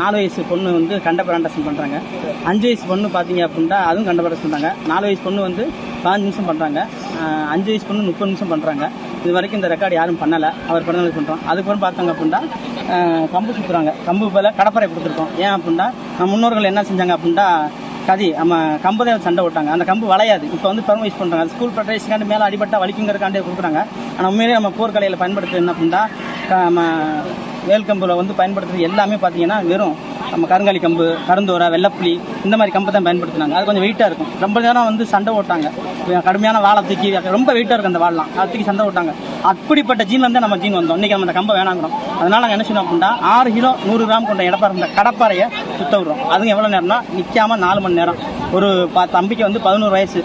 நாலு வயசு பொண்ணு வந்து கண்டபராண்டசம் பண்ணுறாங்க அஞ்சு வயசு பொண்ணு பார்த்தீங்க அப்படின்னா அதுவும் கண்டபராண்டஸ் பண்ணுறாங்க நாலு வயசு பொண்ணு வந்து பதினஞ்சு நிமிஷம் பண்ணுறாங்க அஞ்சு வயசு பொண்ணு முப்பது நிமிஷம் பண்ணுறாங்க இது வரைக்கும் இந்த ரெக்கார்டு யாரும் பண்ணலை. அவர் பிறந்தது பண்ணுறோம் அதுக்கப்புறம் பார்த்தாங்க அப்படின்னா கம்பு சுற்றுறாங்க கம்பு போல் கடப்பறை கொடுத்துருக்கோம். ஏன் அப்படின்னா நம்ம முன்னோர்கள் என்ன செஞ்சாங்க அப்படின்னா கதி நம்ம கம்பு தான் சண்டை விட்டாங்க அந்த கம்பு வளையாது. இப்போ வந்து பெரும் யூஸ் பண்ணுறாங்க அது ஸ்கூல் ப்ரொடெக்ஷனுக்காண்டி மேலே அடிபட்டா வலிக்குங்கிறக்காண்டே கொடுக்குறாங்க. ஆனால் உண்மையிலேயே நம்ம போர்க்கலையில் பயன்படுத்துறது என்ன அப்படின்னா நம்ம வேல் கம்பில் வந்து பயன்படுத்துறது எல்லாமே பார்த்தீங்கன்னா வெறும் நம்ம கருங்காலி கம்பு கருந்தோரை வெள்ளப்புலி இந்த மாதிரி கம்பு தான் பயன்படுத்துனாங்க. அது கொஞ்சம் வெயிட்டாக இருக்கும். ரொம்ப நேரம் வந்து சண்டை ஓட்டாங்க கடுமையான வாழை தூக்கி ரொம்ப வெயிட்டாக இருக்கும் அந்த வாழலாம் அதை தூக்கி சண்டை ஓட்டாங்க அப்படிப்பட்ட ஜீன் வந்து நம்ம ஜீன் வந்தோம். இன்றைக்கி நம்ம அந்த கம்பை வேணாங்கிறோம். அதனால் நாங்கள் என்ன செய்யணும் அப்படின்னா ஆறு கிலோ நூறு கிராம் கொண்ட இடப்பாறை இந்த கடப்பாறையை சுத்த விடுறோம். அதுங்க எவ்வளோ நேரம்னா நிற்காம நாலு மணி நேரம். ஒரு பா தம்பிக்கு வந்து பதினோரு வயசு.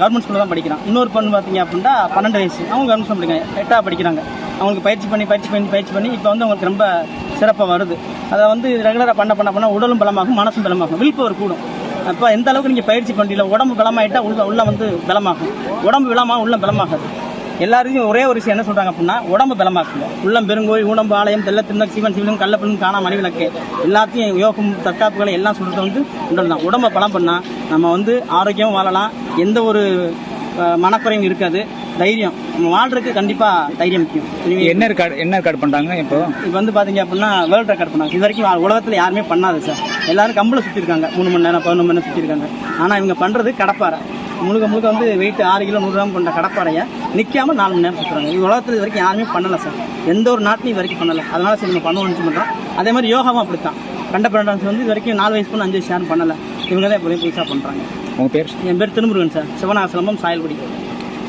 கவர்மெண்ட் ஸ்கூலில் தான் படிக்கிறான். இன்னொரு பொண்ணு பார்த்தீங்க அப்படின்னா பன்னெண்டு வயசு. அவங்க கவர்மெண்ட் ஸ்கூல் படிக்கிறாங்க. எட்டாக படிக்கிறாங்க. அவங்களுக்கு பயிற்சி பண்ணி பயிற்சி பண்ணி பயிற்சி பண்ணி இப்போ வந்து அவங்களுக்கு ரொம்ப சிறப்பாக வருது. அதை வந்து ரெகுலராக பண்ண பண்ண பண்ண உடலும் பலமாகும் மனசும் பலமாகும். வில்பவர் கூடும். அப்போ எந்த அளவுக்கு நீங்கள் பயிற்சி பண்ணல உடம்பு பலமாயிட்டா உள்ள உள்ள வந்து பலமாகும். உடம்பு பலமாக உள்ள பலமாகாது. எல்லாருக்கும் ஒரே ஒரு விஷயம் என்ன சொல்கிறாங்க அப்படின்னா உடம்பு பலமாக்குங்க. உள்ளம் பெருங்கோய் உடம்பு ஆலயம் தெல்ல திருநக் சிவன் சிவன் கள்ளப்பிலும் காணாம மணிவிளக்கு எல்லாத்தையும் யோகம் தற்காப்புகளை எல்லாம் சொல்கிறது வந்து உடல் தான். உடம்பை பலம் பண்ணால் நம்ம வந்து ஆரோக்கியமும் வாழலாம். எந்த ஒரு மனக்குறையும் இருக்காது. தைரியம். நம்ம வாழ்றதுக்கு கண்டிப்பா தைரியம் முக்கியம். இனிமே என்ன ரெக்கார்டு என்ன ரெக்கார்டு பண்றாங்க இப்போ? இப்போ வந்து பாத்தீங்க அப்படின்னா வேர்ல்ட் ரெக்கார்ட் பண்ணாங்க. இது வரைக்கும் உலகத்தில் யாருமே பண்ணாது சார் எல்லாரும் கம்பில் சுற்றிருக்காங்க மூணு மணி நேரம் பதினொன்று மணி நேரம் சுற்றிருக்காங்க ஆனால் இவங்க பண்ணுறது கடப்பாறை. முழுக்க முழுக்க வந்து வெயிட் ஆறு கிலோ நூறு கிராம் கொண்ட கடப்பாறையை நிற்காம நாலு மணி நேரம் சுற்றுறாங்க இது உலகத்தில் இது வரைக்கும் யாருமே பண்ணலை சார் எந்த ஒரு நாட்டிலும் இது வரைக்கும் பண்ணலை. அதனால சரி நம்ம பண்ணுவோம்னு பண்ணுறோம் அதே மாதிரி யோகாவும் அப்படித்தான். கண்ட பிராண்டான்ஸ் வந்து இது வரைக்கும் நாலு வயசு பொண்ணு அஞ்சு வயசு யாரும் பண்ணலை. இவங்க தான் இப்போ புதுசாக பண்ணுறாங்க உங்க பேர்? என் பேர் Thirumurugan sir Sivanasiramam Sayalkudi.